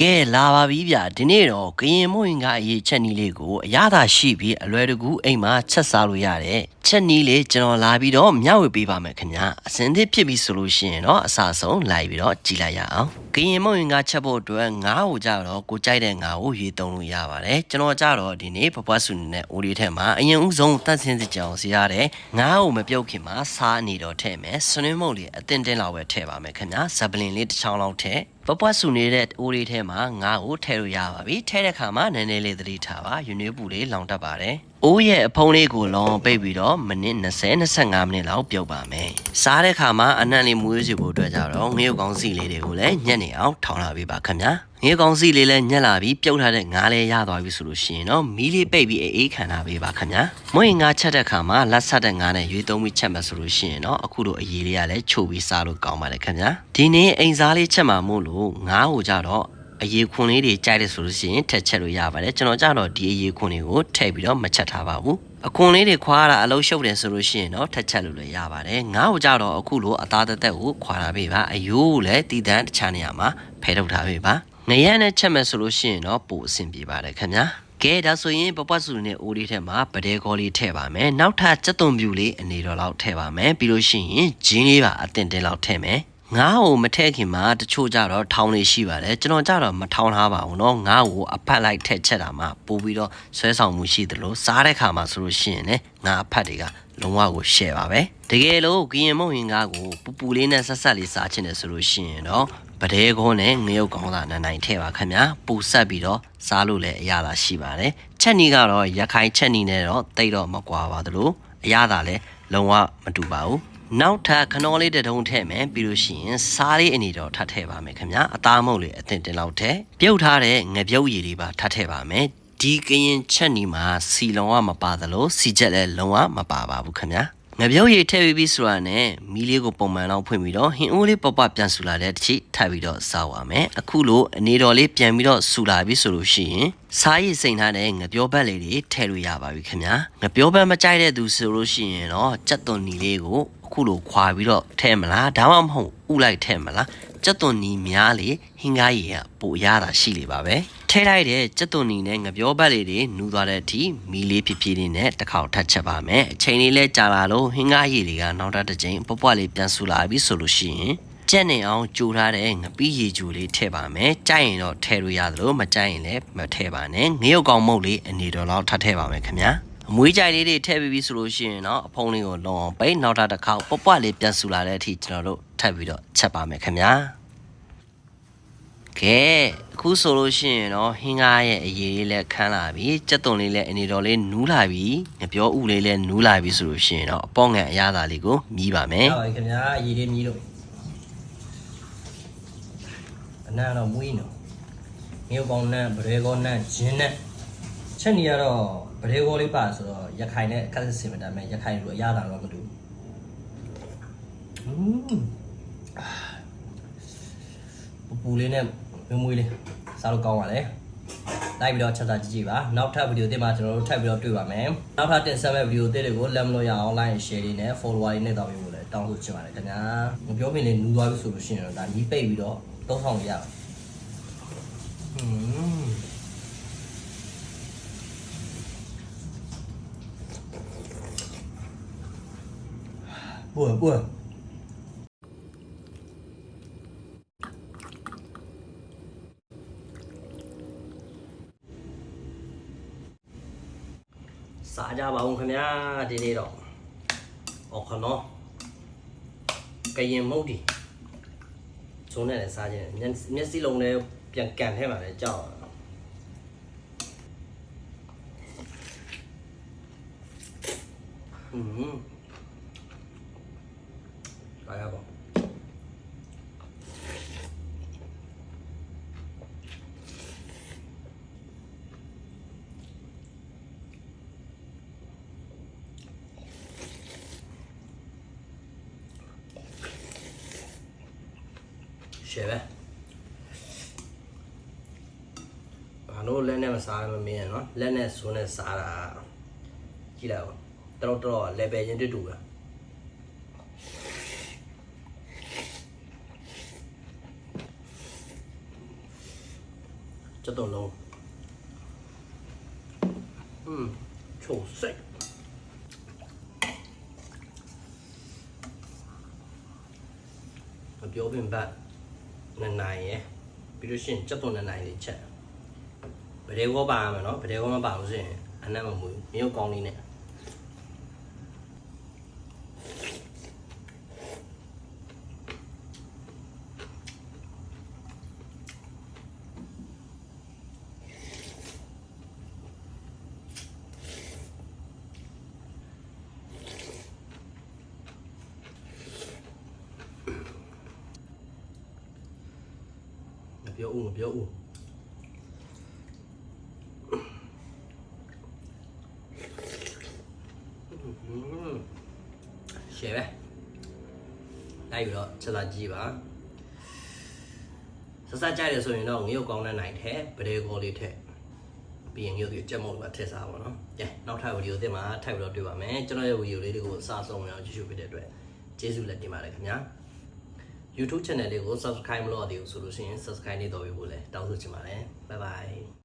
ကဲလာပါပြီဗျဒီနေ့တော့ကရင်မွင်ကအရေးချက်နီးလေးကိုအရသာရှိပြီးအလွယ်တကူအိမ်မှာချက်စားလို့ရတယ်ချက်နီးလေးကျွန်တော်လာပြီးတော့မျှဝေပေးပါမယ်ခင်ဗျအစင်သစ်ဖြစ်ပြီဆိုလို့ရှိရင်တော့အစားဆုံးလိုက်ပြီးတော့ကြည်လိုက်ရအောင် ကရင်မွင်ကချက်ဖို့အတွက်ငါးကိုကြတော့ကိုကြိုက်တဲ့ငါးကိုရွေးသုံးလို့ရပါတယ်ကျွန်တော်ကြတော့ဒီနေ့ပပွားစုနဲ့အိုလီထဲမှာအရင်ဦးဆုံးတန့်စင်းစကြောင်စီရတဲ့ငါးကိုမပြုတ်ခင်မှာစားအနေတော့ထည့်မယ်ဆွနွေးမုတ်လေးအတင်းတင်းလောက်ပဲထည့်ပါမယ်ခင်ဗျဇပလင်လေးတစ်ချောင်းလောက်ထည့်ပပွားစုနေတဲ့အိုလီထဲမှာငါးကိုထည့်လို့ရပါပြီထည့်တဲ့ခါမှာနည်းနည်းလေးသတိထားပါယူနွေးပူလေးလောင်တတ်ပါတယ် အိုးရဲ့အဖုံးလေးကိုလောင်ပိတ်ပြီးတော့မိနစ်20 25မိနစ်လောက်ပြုတ်ပါမယ်စားတဲ့ခါမှာအနံ့လေးမွေးစီဖို့အတွက်ကြတော့ငရုတ်ကောင်းစီလေးတွေကိုလည်းညက်နေအောင်ထောင်းလာပေးပါခင်ဗျာငရုတ်ကောင်းစီလေးလည်းညက်လာပြီးပြုတ်ထားတဲ့ငါးလေးရသွားပြီဆိုလို့ရှိရင်တော့မီးလေးပိတ်ပြီးအေးခံထားပေးပါခင်ဗျာမွေးငါးချက်တဲ့ခါမှာလက်ဆက်တဲ့ငါးနဲ့ရွေးသုံးပြီးချက်မှဆိုလို့ရှိရင်တော့အခုလိုအရေးလေးကလည်းချိုပြီးစားလို့ကောင်းပါတယ်ခင်ဗျာဒီနေ့အိမ်စားလေးချက်မှာမို့လို့ငါးကိုကြတော့ အရေးခွန်လေးတွေကြိုက်တယ်ဆိုလို့ရှိရင်ထက်ချက်လို့ရပါတယ်ကျွန်တော်ကြတော့ဒီအရေးခွန်တွေကိုထည့်ပြီးတော့မချက်ထားပါဘူးအခွန်လေးတွေခွာရတာအလုံးရှုပ်တယ်ဆိုလို့ရှိရင်တော့ထက်ချက်လို့လည်းရပါတယ်ငါ့ကိုကြတော့အခုလိုအသားသက်သက်ကိုခွာထားပေးပါအယိုးကိုလည်းတည်တန်းတခြားနေရာမှာဖယ်ထုတ်ထားပေးပါငရက်နဲ့ချက်မယ်ဆိုလို့ရှိရင်တော့ပိုအဆင်ပြေပါတယ်ခင်ဗျာကဲဒါဆိုရင်ပပတ်စုနဲ့အိုးလေးထဲမှာပဒဲကောလေးထည့်ပါမယ်နောက်ထပ်စက်သွန်ပြူလေးအနေတော်လောက်ထည့်ပါမယ်ပြီးလို့ရှိရင်ဂျင်းလေးပါအတင်တင်လောက်ထည့်မယ် ငါ့ကိုမထည့်ခင်မှာတချို့ကြတော့ထောင်းလေးရှိပါတယ်ကျွန်တော်ကြတော့မထောင်းထားပါဘူးเนาะငါ့ကိုအဖက်လိုက်ထည့်ချက်တာမှပို့ပြီးတော့ဆွဲဆောင်မှုရှိသလိုစားတဲ့ခါမှာဆိုလို့ရှိရင်လည်းငါအဖက်တွေကလုံးဝကိုရှယ်ပါပဲတကယ်လို့ကရင်မုံရင်ကားကိုပူပူလေးနဲ့ဆက်ဆက်လေးစားချင်တယ်ဆိုလို့ရှိရင်တော့ပဒဲကုန်းနဲ့ငရုတ်ကောင်းသာနိုင်နိုင်ထည့်ပါခင်ဗျာပူဆက်ပြီးတော့စားလို့လည်းအရသာရှိပါတယ်ချက်နီကတော့ရခိုင်ချက်နီနဲ့တော့တိတ်တော့မကွာပါသလိုအရသာလည်းလုံးဝမတူပါဘူး နောက်ထပ်ခနောလေးတစ်ထုံထည့်မယ်ပြီးလို့ရှိရင်စားလေးအနေတော့ထပ်ထည့်ပါမယ်ခင်ဗျာအသားမုတ်လေးအသင့်တင်လောက်ထည့်ပြုတ်ထားတဲ့ငပြုတ်ရည်လေးပါထပ်ထည့်ပါမယ်ဒီကရင်ချက်နီမှာစီလုံးဝမပါသလိုစီချက်လည်းလုံးဝမပါပါဘူးခင်ဗျာငပြုတ်ရည်ထည့်ပြီးပြီဆိုတာနဲ့မီးလေးကိုပုံမှန်လောက်ဖွင့်ပြီးတော့ဟင်အိုးလေးပပပြန်ဆူလာတဲ့တစ်ချိထပ်ပြီးတော့စားပါမယ်အခုလိုအနေတော်လေးပြန်ပြီးတော့ဆူလာပြီဆိုလို့ရှိရင်စားရည်စိန်ထားတဲ့ငပြောဘက်လေးတွေထည့်လို့ရပါပြီခင်ဗျာငပြောဘက်မကြိုက်တဲ့သူဆိုလို့ရှိရင်တော့ကြက်သွန်နီလေးကိုအ ခုလိုခွာပြီးတော့ထဲမလားဒါမှမဟုတ်ဥလိုက်ထဲမလားကြက်သွန်နီများလေဟင်းကားရည်ကပိုရတာရှိလေပါပဲထဲလိုက်တဲ့ကြက်သွန်နီနဲ့ငပြောဘက်လေးတွေနူးသွားတဲ့အထိမီလေးဖြစ်ဖြစ်လေးနဲ့တစ်ခေါက်ထပ်ချက်ပါမယ်အချိန်လေးလဲကြာလာလို့ဟင်းကားရည်တွေကနောက်တစ်ချိန်ပွပွလေးပြန်ဆူလာပြီဆိုလို့ရှိရင်ကြက်နေအောင်ကြိုထားတဲ့ငပီးရည်ကြိုလေးထည့်ပါမယ်ကြိုက်ရင်တော့ထည့်လို့ရသလိုမကြိုက်ရင်လည်းမထည့်ပါနဲ့ငရုတ်ကောင်မုတ်လေးအနေတော်လောက်ထပ်ထည့်ပါမယ်ခင်ဗျာအ မွေးကြိုက်လေးတွေထည့်ပြီးပြီဆိုလို့ရှိရင်တော့အဖုံးလေးကိုလုံအောင်ပိတ်နောက်ထပ်တစ်ခေါက်ပွပွလေးပြန်ဆူလာတဲ့အထိကျွန်တော်တို့ထပ်ပြီးတော့ချက်ပါမယ်ခင်ဗျာကဲအခုဆိုလို့ရှိရင်တော့ဟင်းကားရဲ့အရေးလေးလည်းခန်းလာပြီကြက်သွန်လေးလည်းအနေတော်လေးနူးလာပြီငပြောဥလေးလည်းနူးလာပြီဆိုလို့ရှိရင်တော့အပေါငန်အရသာလေးကိုမြည်ပါမယ်ဟုတ်ပါပြီခင်ဗျာအရေးလေးမြည်လို့အနံ့တော့မွေးနော်မြို့ကောင်းနံ့ဗရဲကောနံ့ဂျင်းနံ့ချက်နေရတော့ ဗရဲကောလေးပါဆိုတော့ရခိုင်နဲ့ကတ်စင်မတမ်းမဲ့ရခိုင်လိုအရသာတော့မတူဘူးပူပူလေးနဲ့မွေးမွေးလေးစားလို့ကောင်းပါလေလိုက်ပြီးတော့ချက်စားကြည့်ကြည့်ပါနောက်ထပ်ဗီဒီယိုသစ်မှာကျွန်တော်တို့ထပ်ပြီးတော့တွေ့ပါမယ်နောက်ထပ်တင်ဆက်မဲ့ဗီဒီယိုသစ်တွေကိုလက်မလို့ရအောင် like share လေးနဲ့ follower လေးနဲ့တောင်းပေးဖို့လည်းတောင်းဆိုချင်ပါတယ်ခင်ဗျာမပြောမင်းလေးနူးသွားပြီဆိုလို့ရှိရင်တော့ဒါညီးပိတ်ပြီးတော့သုံးဆောင်လို့ရပါတယ်อืม ပူပူစားကြပါဦးခင်ဗျာဒီနေ့တော့အော်ခနောကရင်မုတ်ဒီဇုံးနဲ့လည်းစားခြင်းမျက်မျက်စိလုံးလည်းပြန်ကန်ထဲမှာလည်းကြောက်ရအောင်อืม share ပဲဘာလို့လက်နဲ့မစားမမင်းရနော်လက်နဲ့ဆိုးနဲ့စားတာကြည့်လိုက်ပါတော်တော် level ချင်းတူတူပဲ这栋楼，嗯，臭塞。我丢明白。2နိုင်ရယ်ပြီးလို့ရှိရင်ကြက်သွန်2နိုင်လေးချက်ဗဒေကောပါရမယ်နော်ဗဒေကောမပါလို့ရှိရင်အနံ့မမွေးမြုပ်ကောင်းလေးနဲ့ ပြောဦးမပြောဦးရှယ်ပဲလိုက်ပြီးတော့ချက်လာကြည့်ပါစစကြိုက်တယ်ဆိုရင်တော့ငရုတ်ကောင်းတဲ့နိုင်ထဲဗရေကောလေးထည့်ပြီးရင်ငရုတ်ကြီးကြက်မုံကထည့်စားပါတော့။ကဲနောက်ထပ်ဗီဒီယိုသစ်မှာထပ်ပြီးတော့တွေ့ပါမယ်။ကျွန်တော်ရဲ့ဗီဒီယိုလေးတွေကိုအစားဆုံးအောင်ကြည့်ရှုပေးတဲ့အတွက်ကျေးဇူးလက်တင်ပါတယ်ခင်ဗျာ။ YouTube channel လေးကို subscribe မလုပ်ရသေးဘူးဆိုလို့ရှိရင် subscribe လေးတော့ပြီးဖို့လဲတောင်းဆိုချင်ပါတယ် bye bye